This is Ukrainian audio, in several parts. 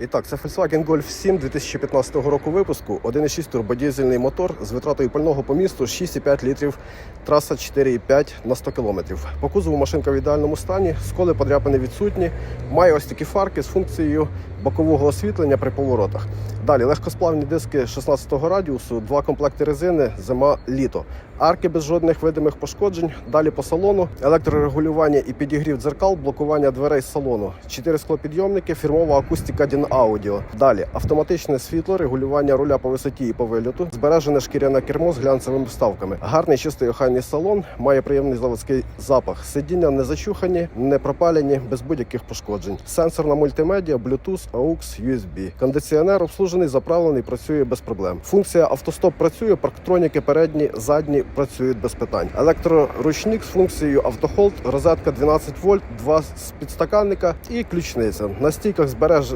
І так, це Volkswagen Golf 7 2015 року випуску. 1,6 турбодізельний мотор з витратою пального по місту 6,5 літрів, траса 4,5 на 100 км. По кузову машинка в ідеальному стані, сколи подряпини відсутні. Має ось такі фарки з функцією бокового освітлення при поворотах. Далі легкосплавні диски 16-го радіусу, два комплекти резини, зима, літо. Арки без жодних видимих пошкоджень. Далі по салону, електрорегулювання і підігрів дзеркал, блокування дверей з салону, чотири склопідйомники, фірмова акустика DIN Audio. Далі автоматичне світло, регулювання руля по висоті і по вильоту, збережене шкіряне кермо з глянцевими вставками. Гарний чистий охайний салон, має приємний заводський запах. Сидіння не зачухані, не пропалені, без будь-яких пошкоджень. Сенсорна мультимедіа, Bluetooth, AUX, USB. Кондиціонер обслужений, заправлений, працює без проблем. Функція автостоп працює, парктроніки передні, задні працюють без питань. Електроручник з функцією автохолд, розетка 12 вольт, два з підстаканника і ключниця. На стійках збереж...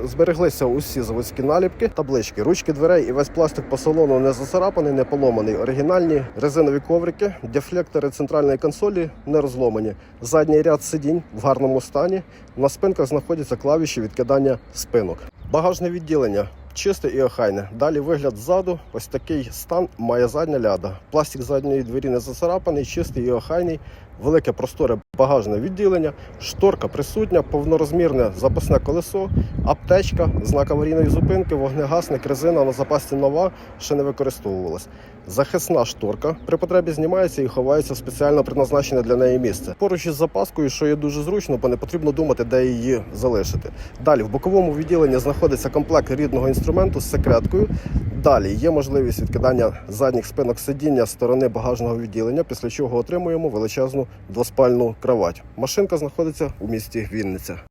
збереглися усі заводські наліпки, таблички, ручки дверей і весь пластик по салону не зацарапаний, не поломаний. Оригінальні резинові коврики, дефлектори центральної консолі не розломані. Задній ряд сидінь в гарному стані. На спинках знаходяться клавіші відкидання спинок. Багажне відділення. Чисте і охайне. Далі вигляд ззаду. Ось такий стан має задня ляда. Пластик задньої двері не зацарапаний, чистий і охайний. Велике просторе багажне відділення, шторка присутня, повнорозмірне запасне колесо, аптечка, знак аварійної зупинки, вогнегасник, резина на запасі нова, ще не використовувалась. Захисна шторка при потребі знімається і ховається в спеціально призначене для неї місце. Поруч із запаскою, що є дуже зручно, бо не потрібно думати, де її залишити. Далі в боковому відділенні знаходиться комплект рідного інструменту з секреткою. Далі є можливість відкидання задніх спинок сидіння з сторони багажного відділення, після чого отримуємо величезну двоспальну кровать. Машинка знаходиться у місті Вінниця.